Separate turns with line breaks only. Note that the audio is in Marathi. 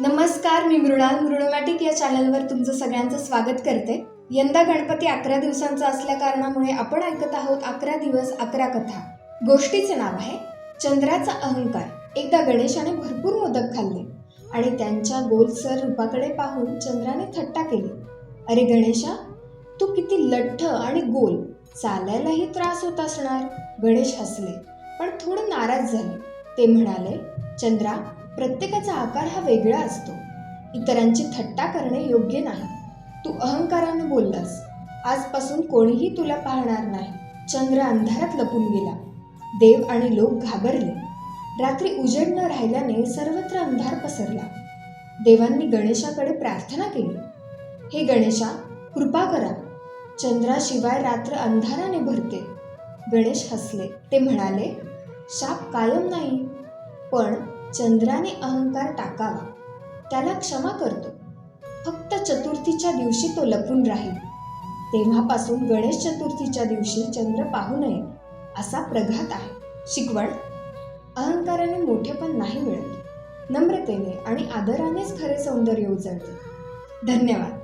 नमस्कार मी मृणाल मृणमॅटिक या चॅनलवर तुमचं सगळ्यांचं स्वागत करते. यंदा गणपती अकरा दिवसांचा असल्या कारणामुळे आपण ऐकत आहोत अकरा दिवस अकरा कथा. गोष्टीचे नाव आहे चंद्राचा अहंकार. एकदा गणेशाने भरपूर मोदक खाल्ले आणि त्यांच्या गोलसर रूपाकडे पाहून चंद्राने थट्टा केली. अरे गणेशा तू किती लठ्ठ आणि गोल. चालायलाही त्रास होत असणार. गणेश हसले पण थोडे नाराज झाले. ते म्हणाले चंद्रा प्रत्येकाचा आकार हा वेगळा असतो. इतरांची थट्टा करणे योग्य नाही. तू अहंकारानं बोललास. आजपासून कोणीही तुला पाहणार नाही. चंद्र अंधारात लपून गेला. देव आणि लोक घाबरले. रात्री उजेड न राहिल्याने सर्वत्र अंधार पसरला. देवांनी गणेशाकडे प्रार्थना केली. हे गणेशा कृपा करा. चंद्राशिवाय रात्र अंधाराने भरते. गणेश हसले. ते म्हणाले शाप कायम नाही. पण चंद्राने अहंकार टाकावा. त्याला क्षमा करतो. फक्त चतुर्थीच्या दिवशी तो लपून राहील. तेव्हापासून गणेश चतुर्थीच्या दिवशी चंद्र पाहू नये असा प्रघात आहे. शिकवण? अहंकाराने मोठेपण नाही मिळत. नम्रतेने आणि आदरानेच खरे सौंदर्य उजळते. धन्यवाद.